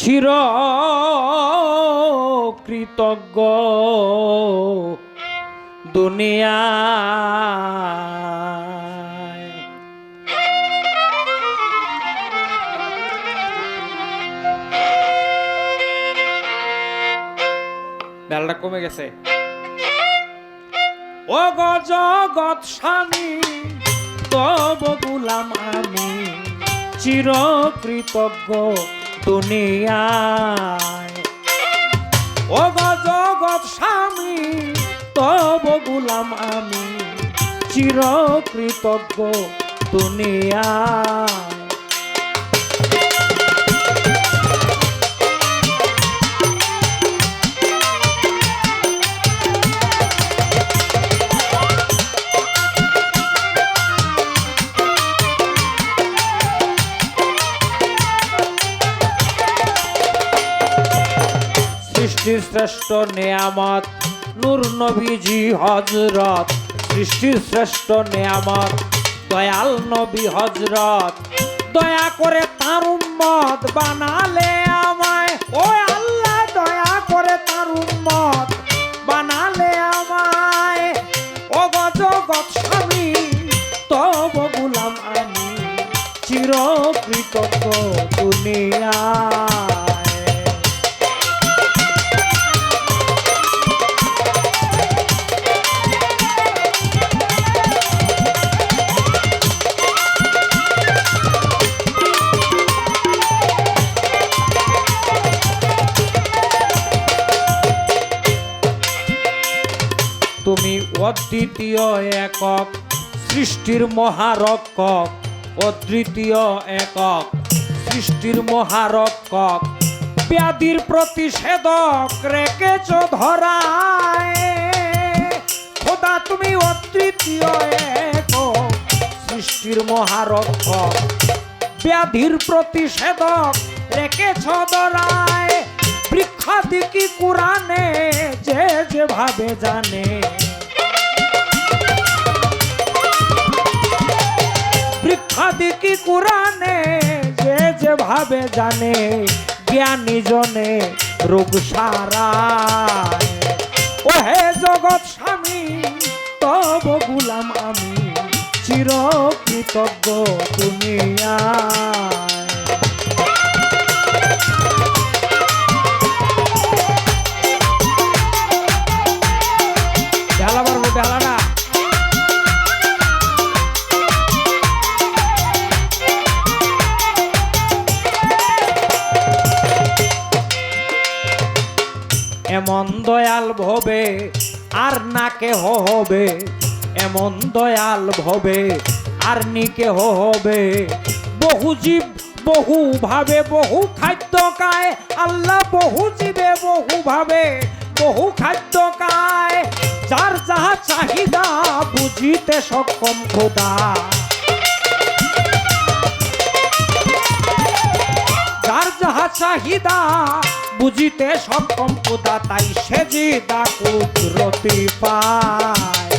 চির কৃতজ্ঞ। দুনিয়ায় বেলটা কমে গেছে। ও গো জগৎ স্বামী তব গুলাম আমি চির কৃতজ্ঞ। দুনিয়ায়। ও জগৎ স্বামী তব গুলাম আমি চিরকৃতজ্ঞ দুনিয়ায়। শ্রেষ্ঠ নেয়ামত। নূর নবীজি হজরত সৃষ্টির শ্রেষ্ঠ নেয়ামত। দয়াল নবী হজরত দয়া করে তার উম্মত বানালে। অদ্বিতীয় একক, সৃষ্টির মহারক্ষক। অদ্বিতীয় একক, সৃষ্টির মহারক্ষক। ব্যাধির প্রতিষেধক রেখেছ খোদা, তুমি অদ্বিতীয় একক, সৃষ্টির মহারক্ষক। ব্যাধির প্রতিষেধক রেখেছ ধরায়। বৃক্ষাদিকি কোরআনে যে যেভাবে জানে। বৃক্ষাদিকি কোরআনে, যে যেভাবে জানে, জ্ঞানী জনে রোগ সারায়। ও হে জগৎ স্বামী, তব গুলাম আমি চির কৃতজ্ঞ দুনিয়ায় দয়াল ভবে, আর না কেহ হবে। এমন দয়াল ভবে, আর নি কেহ হবে। বহু জীব বহু ভাবে, বহু খাদ্য খায়। আল্লাহ বহু জীবে বহু ভাবে, বহু খাদ্য কায় যার যাহা চাহিদা, বুঝিতে সক্ষম খোদা। যার যাহা চাহিদা বুঝিতে সক্ষম খোদা তাই সেজি দা কুদরতি পায়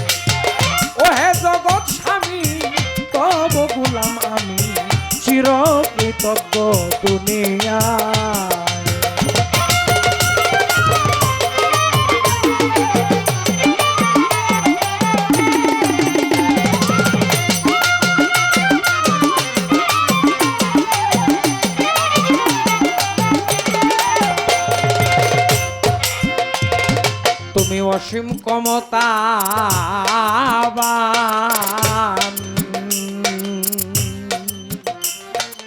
ও হে জগৎ স্বামী, তব গুলাম আমি চির কৃতজ্ঞ দুনিয়ায়। অসীম কমতা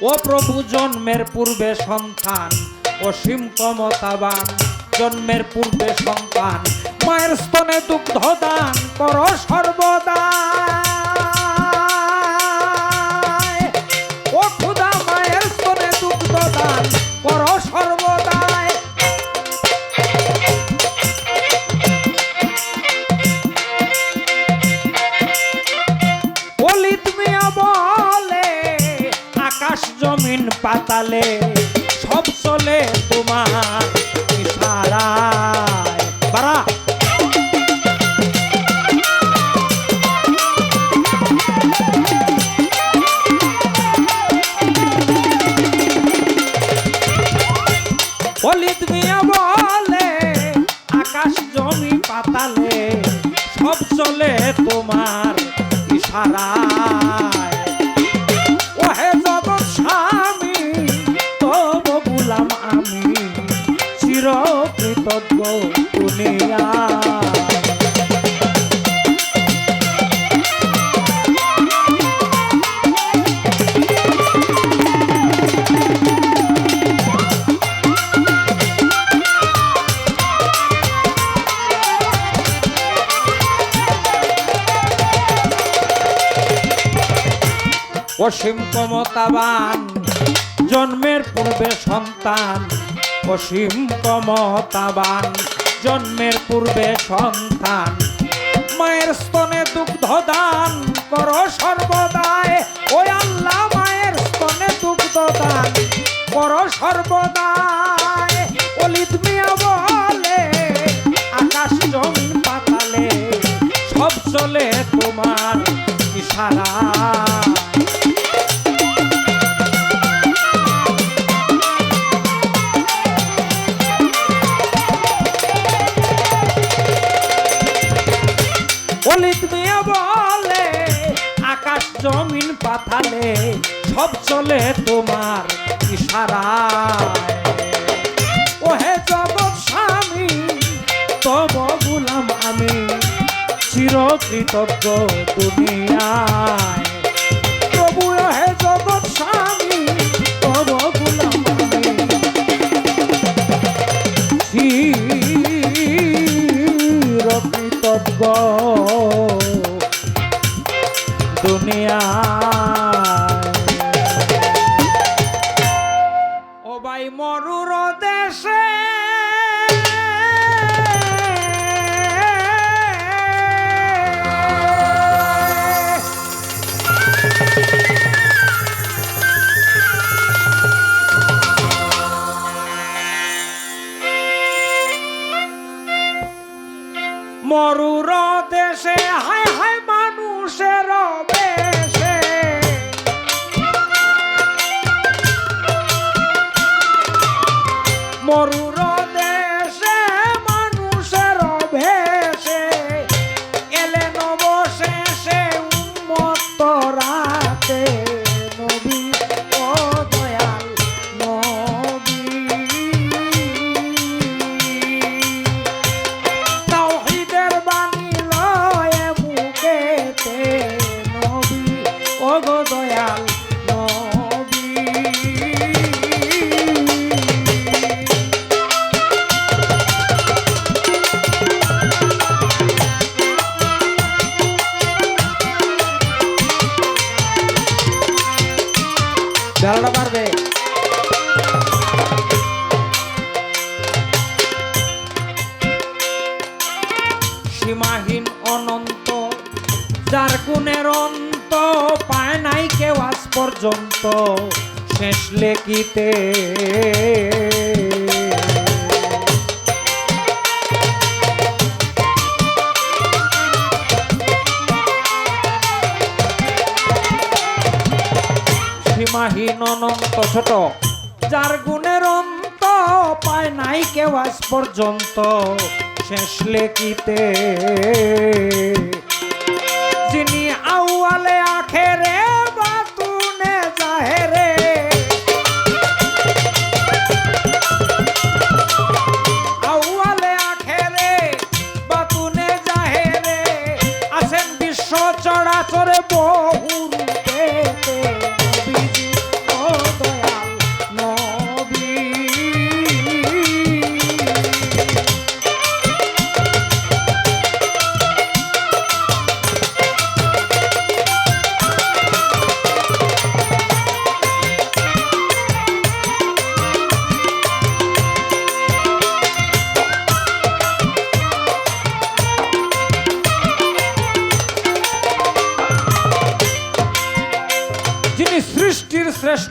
ও প্রভু জন্মের পূর্বে সন্তান, অসীম কমতাবান জন্মের পূর্বে সন্তান। মায়ের স্তনে দুগ্ধ দান কর সর্বদা। পাতালে সব চলে তোমার ইশারায়। বাড়া। অলিত মিয়া বলে, আকাশ জমি পাতালে সব চলে তোমার ইশারায়। অসীম ক্ষমতাবান জন্মের পূর্বে সন্তান। অসীম ক্ষমতাবান জন্মের পূর্বে সন্তান। মায়ের স্তনে দুগ্ধ দান কর সর্বদায় ওই আল্লাহ মায়ের স্তনে দুগ্ধ দান কর সর্বদায় অলিত মিয়া বলে, আকাশ জমিন পাতালে, সব চলে তোমার ইশারা। জমিন পাতালে সব চলে তোমার ইশারায়। ওহে জগৎ স্বামী, তব গুলাম আমি চির কৃতজ্ঞ দুনিয়ায়। প্রভু হে জগৎ স্বামী, তব গুলাম আমি চির কৃতজ্ঞ দুনিয়া পর্যন্ত শেষ লেখিতে। সীমাহীন অনন্ত ছোট, যার গুণের অন্ত পায় নাই কেউ আজ পর্যন্ত শেষ লেখিতে। চরাচরে বহু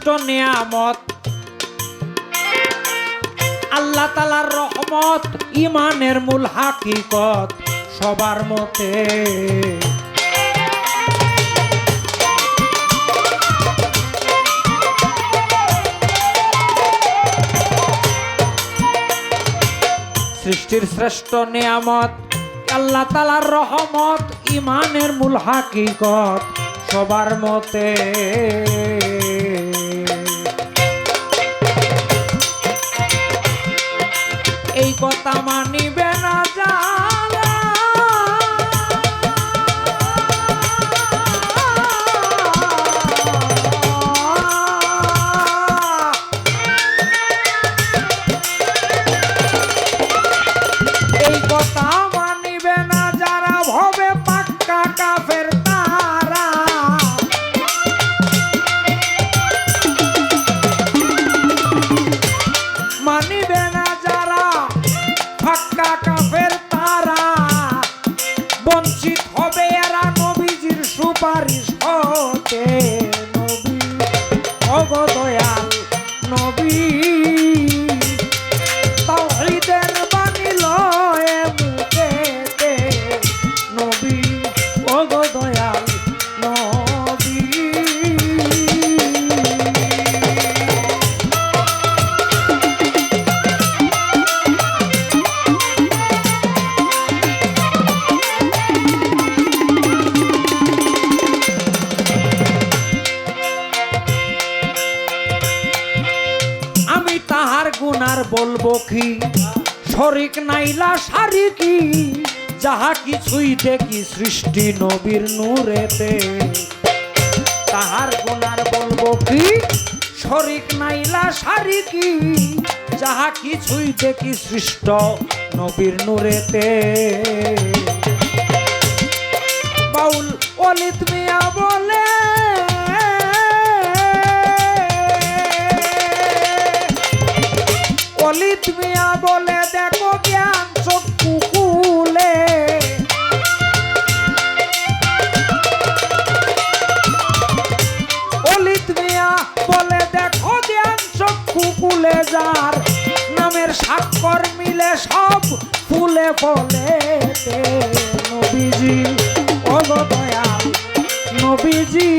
শ্রেষ্ঠ নিয়ামত। আল্লাহ তালার রহমত ইমানের মূল হাকিকত সবার মতে। সৃষ্টির শ্রেষ্ঠ নিয়ামত, আল্লাহ তালার রহমত ইমানের মূল হাকিকত সবার মতে। মানিবে না যারা ফাক্কা কাফের তারা। বঞ্চিত হবে এরা নবীজির সুপারিশ হতে। শরিক নাইলা সারি কি? যাহা কিছুই দেখি সৃষ্টি নবীর নূরেতে। তাহার গুনার বলব কি? শরিক নাইলা সারি কি? যাহা কিছুই দেখি সৃষ্ট নবীর নূরেতে। বাউল অলিত মিয়া বলে অলিত মিয়া বলে দেখো জ্ঞান চক্ষু কুলে অলিত মিয়া বলে দেখো জ্ঞান চক্ষু কুলে যার। নামের স্বাক্ষর মিলে সব ফুলে ফলে নবীজি অগদয়াল নবীজি।